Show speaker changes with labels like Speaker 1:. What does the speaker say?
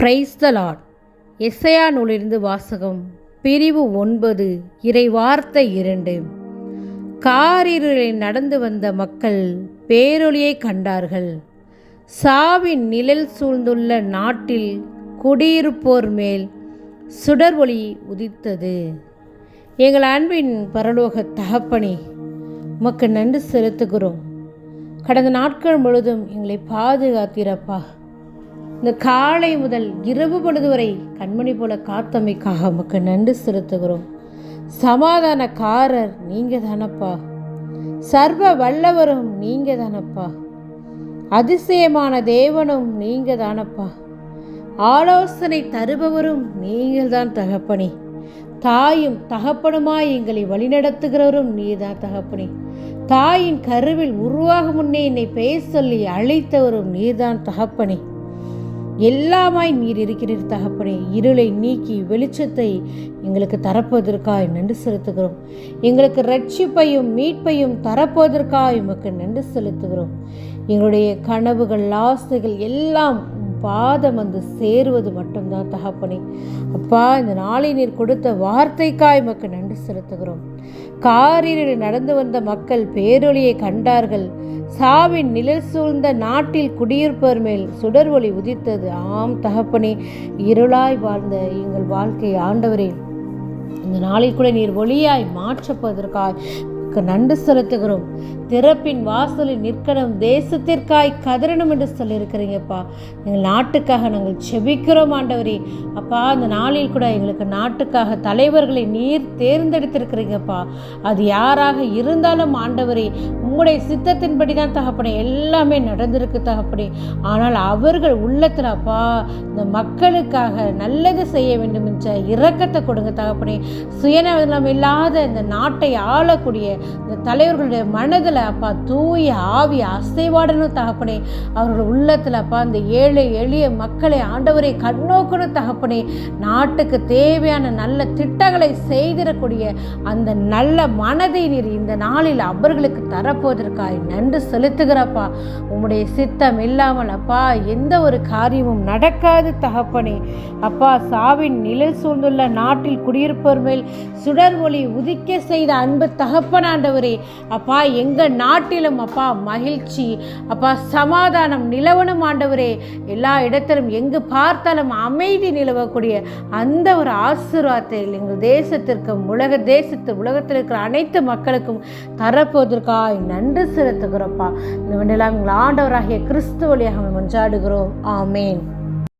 Speaker 1: Praise the Lord எஸ்ஐயா நூலிருந்து வாசகம் பிரிவு ஒன்பது இறை வார்த்தை இரண்டு. காரிருளில் நடந்து வந்த மக்கள் பேரொளியை கண்டார்கள். சாவின் நிழல் சூழ்ந்துள்ள நாட்டில் குடியிருப்போர் மேல் சுடர் ஒளி உதித்தது. எங்கள் அன்பின் பரலோக தகப்பனி உமக்கு நன்றி செலுத்துகிறோம். கடந்த நாட்கள் முழுதும் எங்களை பாதுகாத்திரப்பா. இந்த காலை முதல் இரவு பொழுது வரை கண்மணி போல காத்தமைக்காக உமக்கு நன்றி செலுத்துகிறோம். சமாதானக்காரர் நீங்கள் தானப்பா சர்வ வல்லவரும் நீங்கள் தானப்பா அதிசயமான தேவனும் நீங்கள் தானப்பா ஆலோசனை தருபவரும் நீங்கள் தான் தகப்பனே. தாயும் தகப்பனுமாய் எங்களை வழிநடத்துகிறவரும் நீதான் தகப்பனே. தாயின் கருவில் உருவாக முன்னே என்னை பேச சொல்லி அழைத்தவரும் நீர்தான் தகப்பனே. எல்லாமாய் நீர் இருக்கிறீர் தகப்பனே. இருளை நீக்கி வெளிச்சத்தை எங்களுக்கு தரப்போவதற்காய் நன்றி செலுத்துகிறோம். எங்களுக்கு ரட்சிப்பையும் மீட்பையும் தரப்போவதற்காய் உமக்கு நன்றி செலுத்துகிறோம். எங்களுடைய கனவுகள் ஆசைகள் எல்லாம் பாதம் வந்து சேருவது மட்டும்தான் தகப்பனே. அப்பா இந்த நாளை நீர் கொடுத்த வார்த்தைக்காய் உமக்கு நன்றி செலுத்துகிறோம். காரில் நடந்து வந்த மக்கள் பேரொழியை கண்டார்கள். சாவின் நிழல் சூழ்ந்த நாட்டில் குடியிருப்பவர் மேல் சுடர் ஒளி உதித்தது. ஆம் தகப்பனே இருளாய் வாழ்ந்த எங்கள் வாழ்க்கை ஆண்டவரே. இந்த நாளில் கூட நீர் ஒளியாய் மாற்றப்பதற்காய் உமக்கு நன்றி செலுத்துகிறோம். திறப்பின் வாசலில் நிற்கணும் தேசத்திற்காய் கதறணும் என்று சொல்லியிருக்கிறீங்கப்பா. எங்கள் நாட்டுக்காக நாங்கள் செபிக்கிறோம் ஆண்டவரே. அப்பா அந்த நாளில் கூட எங்களுக்கு நாட்டுக்காக தலைவர்களை நீர் தேர்ந்தெடுத்திருக்கிறீங்கப்பா. அது யாராக இருந்தாலும் ஆண்டவரே உங்களுடைய சித்தத்தின்படி தான் தகப்பனே எல்லாமே நடந்திருக்கு தகப்பனே. ஆனால் அவர்கள் உள்ளத்தில் அப்பா இந்த மக்களுக்காக நல்லது செய்ய வேண்டும் என்ற இரக்கத்தை கொடுங்க தகப்பனே. சுயநலம் இல்லாத இந்த நாட்டை ஆளக்கூடிய இந்த தலைவர்களுடைய மனதில் அப்பா தூய ஆவி அசைவாடணும் தகப்பனே. அவர்கள் உள்ளத்தில் அப்பா இந்த ஏழை எளிய மக்களை ஆண்டவரை கண்ணோக்கணும் தகப்பனே. நாட்டுக்கு தேவையான நல்ல திட்டங்களை செய்திடக்கூடிய அந்த நல்ல மனதை நீர் இந்த நாளில் அவர்களுக்கு தரப்போவதற்காய் நன்றி செலுத்துகிறப்பா. உம்முடைய சித்தம் இல்லாமல் அப்பா எந்த ஒரு காரியமும் நடக்காது தகப்பனே. அப்பா சாவின் நிழல் சூழ்ந்துள்ள நாட்டில் குடியிருப்போர் மேல் சுடர் ஒளி உதிக்க செய்த அன்பு ஆண்டவரே. அப்பா எங்க நாட்டிலும் அப்பா மகிழ்ச்சி. அப்பா சமாதானம் நிலவனும் ஆண்டவரே. எல்லா இடத்திலும் எங்கு பார்த்தாலும் அமைதி நிலவக்கூடிய அந்த ஒரு ஆசீர்வாதத்தை எங்கள் தேசத்திற்கும் உலக தேசத்து உலகத்தில் இருக்கிற அனைத்து மக்களுக்கும் தரப்போவதற்காக நன்றி செலுத்துகிறோப்பா இந்த வெண்ணெல்லாம் எங்கள் ஆண்டவராகிய கிறிஸ்து வழியாக மன்றாடுகிறோம் ஆமேன்.